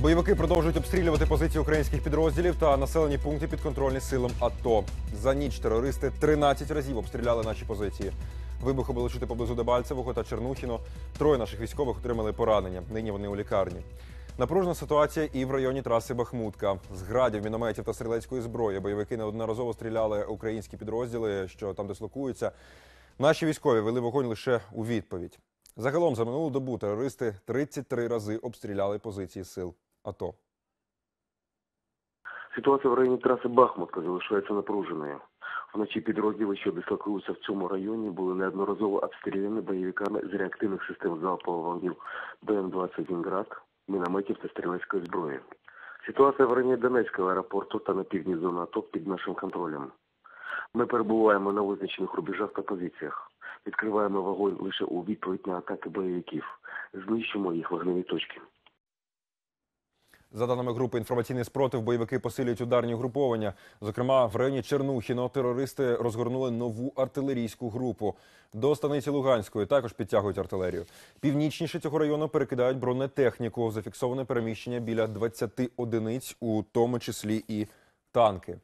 Бойовики продовжують обстрілювати позиції українських підрозділів та населені пункти підконтрольні силам АТО. За ніч терористи 13 разів обстріляли наші позиції. Вибухи були чути поблизу Дебальцевого та Чернухіно. Троє наших військових отримали поранення. Нині вони у лікарні. Напружена ситуація і в районі траси Бахмутка. З градів, мінометів та стрілецької зброї бойовики неодноразово стріляли українські підрозділи, що там дислокуються. Наші військові вели вогонь лише у відповідь. Загалом за минулу добу терористи 33 рази обстріляли позиції сил АТО. Ситуація в районі траси Бахмутка залишається напруженою. Вночі підрозділи, що дислокуються в цьому районі, були неодноразово обстріляні бойовиками з реактивних систем залпового вогню БМ-21 «Град», мінометів та стрілецької зброї. Ситуація в районі Донецького аеропорту та на півдні зони АТО під нашим контролем. Ми перебуваємо на визначених рубежах та позиціях. Відкриваємо вогонь лише у відповідь на атаки бойовиків. Знищимо їх вогневі точки. За даними групи інформаційний спротив, бойовики посилюють ударні груповання. Зокрема, в районі Чернухіно терористи розгорнули нову артилерійську групу. До станиці Луганської також підтягують артилерію. Північніше цього району перекидають бронетехніку. Зафіксоване переміщення біля 20 одиниць, у тому числі і танки.